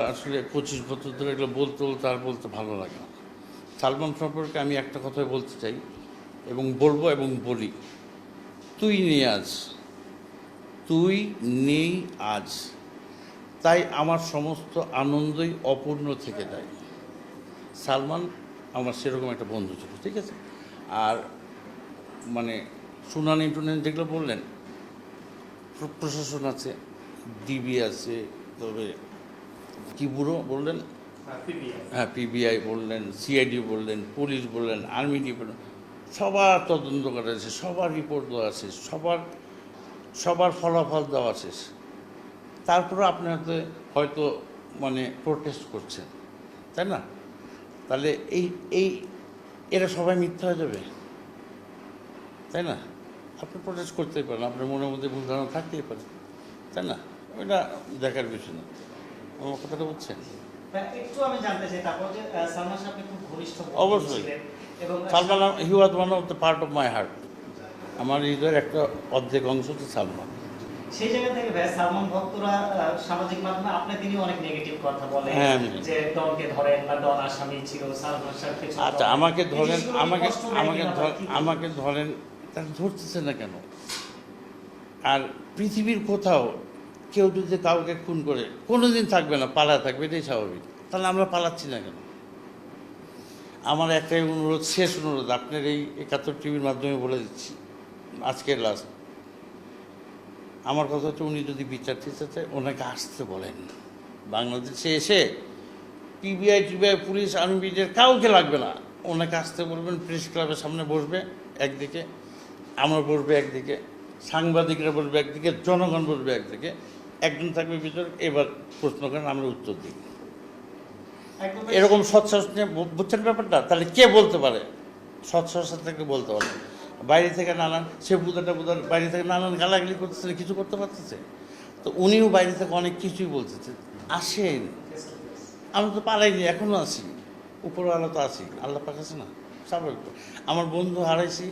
আসলে পঁচিশ বছর ধরে এগুলো বলতে বলতে আর বলতে ভালো লাগে না। সালমান সম্পর্কে আমি একটা কথাই বলতে চাই এবং বলব এবং বলি। তুই নেই আজ। তুই নেই আজ। তাই আমার সমস্ত আনন্দই অপূর্ণ থেকে যায়। সালমান আমার সেরকম একটা বন্ধু ছিল, ঠিক আছে? আর মানে শুনানি টুনানি যেগুলো বললেন প্রশাসন আছে, ডিবি আছে, তবে কি বুড়ো বললেন? হ্যাঁ পিবিআই বললেন সিআইডি বললেন পুলিশ বললেন আর্মি ডি বললেন সবার তদন্ত করা আছে সবার রিপোর্ট দেওয়া আছে সবার সবার ফলাফল দেওয়া আছে। তারপরে আপনি হয়তো হয়তো মানে প্রোটেস্ট করছেন তাই না? তাহলে এই এই এরা সবাই মিথ্যা হয়ে যাবে তাই না? আপনি প্রোটেস্ট করতেই পারেন আপনার মনের মধ্যে ভুল ধারণা থাকতেই পারে তাই না? ওইটা দেখার বিষয় না। আমার কথাটা বুঝছেন? একটু আমি জানতে চাই তারপর যে সালমান সাহেব খুব ঘনিষ্ঠ অবশ্যই। Salman he was one of the part of my heart আমার হৃদয়ের একটা অর্ধেক অংশ তো সালমান। সেই জায়গা থেকে ভাই সালমান ভক্তরা সামাজিক মাধ্যমে আপনি তিনি অনেক নেগেটিভ কথা বলে হ্যাঁ, আমি যে ডনকে ধরেন বা ডন আসামি ছিল সালমান আচ্ছা আমাকে ধরেন আমাকে আমাকে? আমাকে ধরেন তারা ধরতেছে না কেন? আর পৃথিবীর কোথাও কেউ যদি কাউকে খুন করে, কোনোদিন থাকবে না পালা থাকবে, এটাই স্বাভাবিক। তাহলে আমরা পালাচ্ছি না কেন? আমার একটাই অনুরোধ, শেষ অনুরোধ, আপনার এই একাত্তর টিভির মাধ্যমে বলে দিচ্ছি, আজকের লাস্ট আমার কথা হচ্ছে, উনি যদি বিচার দিতে চায়, ওনাকে আসতে বলেন। বাংলাদেশে এসে PBI TBI police army BDR কাউকে লাগবে না। ওনাকে আসতে বলবেন প্রেস ক্লাবের সামনে বসবে একদিকে, আমরা বসবে একদিকে, সাংবাদিকরা বসবে একদিকে, জনগণ বসবে একদিকে। একজন থাকবে ভিতরে এবার প্রশ্ন করেন আমরা উত্তর দিই। এরকম সৎসাহস নিয়ে বুঝছেন ব্যাপারটা? তাহলে কে বলতে পারে? সৎসাহস থেকে বলতে পারে। বাইরে থেকে নানান সে বুধাটা বুধার বাইরে থেকে নানান গালাগালি করতেছে কিছু করতে পারতেছে। তো উনিও বাইরে থেকে অনেক কিছুই বলতেছে। আসেন। আমি তো পালাইনি এখনও আছি। উপরওয়ালা তো আছি। আল্লাহ পাক আছে না? স্বাভাবিক। আমার বন্ধু হারাইছি।